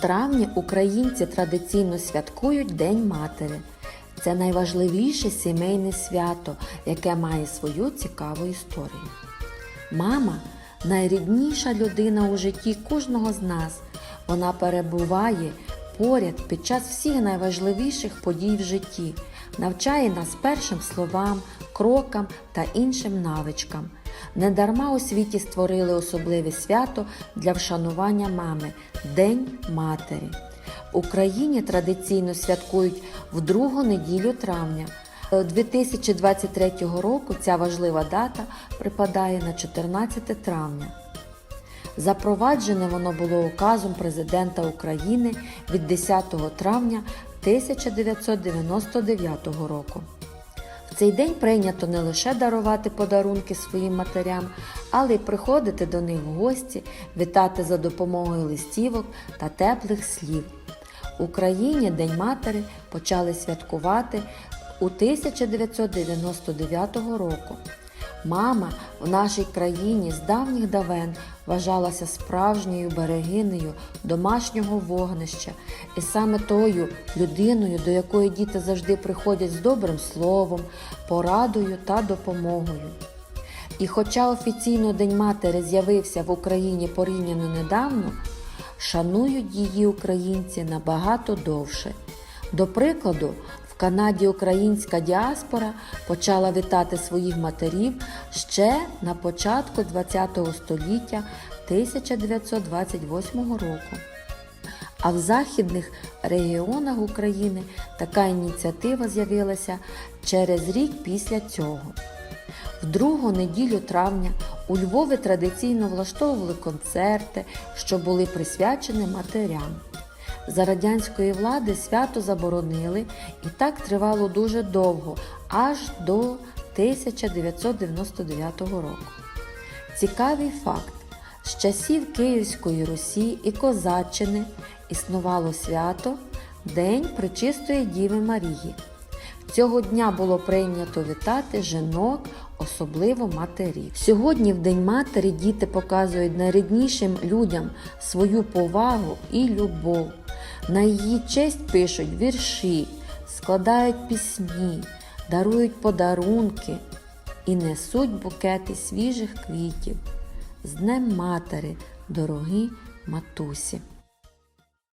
травні українці традиційно святкують День Матері. Це найважливіше сімейне свято, яке має свою цікаву історію. Мама найрідніша людина у житті кожного з нас. Вона перебуває поряд під час всіх найважливіших подій в житті, навчає нас першим словам, крокам та іншим навичкам. Недарма у світі створили особливе свято для вшанування мами День Матері. В Україні традиційно святкують в другу неділю травня. Е, 2023 року ця важлива дата припадає на 14 травня. Запроваджене воно було указом президента України від 10 травня 1999 року. Цей день прийнято не лише дарувати подарунки своїм матерям, але й приходити до них в гості, вітати за допомогою листівок та теплих слів. В Україні День Матері почали святкувати у 1999 року. Мама в нашій країні з давніх давен вважалася справжньою берегинею домашнього вогнища і саме тою людиною, до якої діти завжди приходять з добрим словом, порадою та допомогою. І хоча офіційно День Матері з'явився в Україні порівняно недавно, шанують її українці набагато довше. До прикладу, Канаді українська діаспора почала вітати своїх матерів ще на початку ХХ століття 1928 року. А в західних регіонах України така ініціатива з'явилася через рік після цього. В другу неділю травня у Львові традиційно влаштовували концерти, що були присвячені матерям. За радянської влади свято заборонили і так тривало дуже довго, аж до 1999 року. Цікавий факт: з часів Київської Русі і Козаччини існувало свято День Пречистої Діви Марії. Цього дня було прийнято вітати жінок, особливо матерів. Сьогодні, в День матері, діти показують найріднішим людям свою повагу і любов. На її честь пишуть вірші, складають пісні, дарують подарунки і несуть букети свіжих квітів. З Днем Матері, дорогі матусі!